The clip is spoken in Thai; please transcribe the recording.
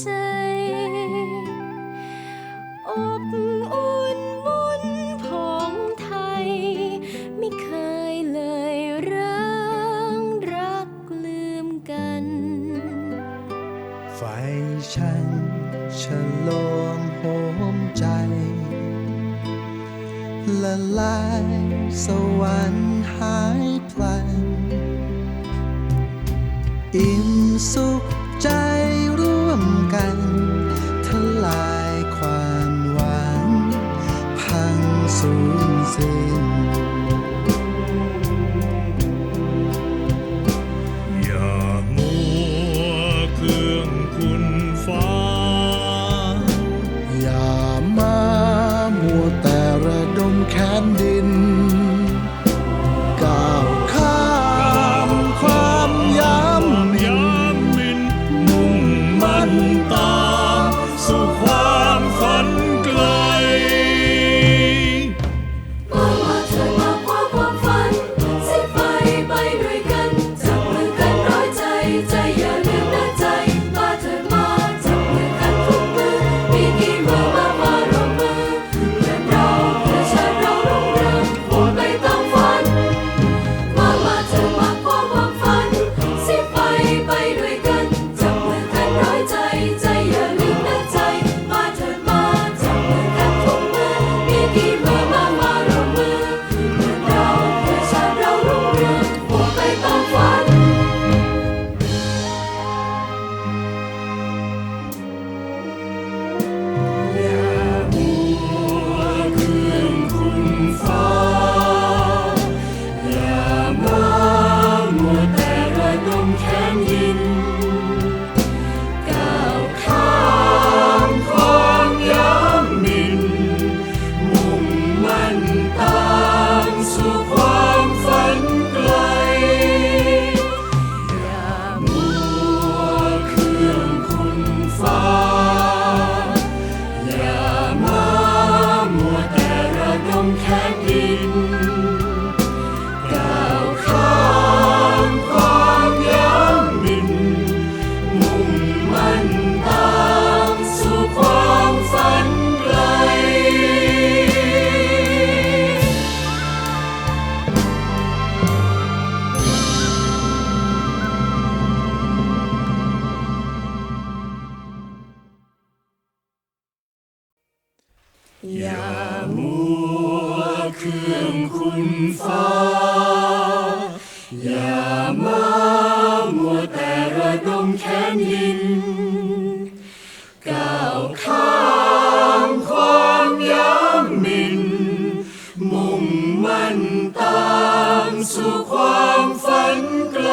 ใจอบอุ่นมุนผองไทย ไม่เคยเลยร้างรักลืมกัน ไฟฉันฉลองโหมใจละลายสวรรค์หายพลัน อิ่มสุข อย่ามัวเครื่องคุณฟ้า อย่ามามัวแต่ระดมแค้นดิน ก้าวข้ามความย้ำมิน มุ่งมั่นตามสู่ความฝันไกล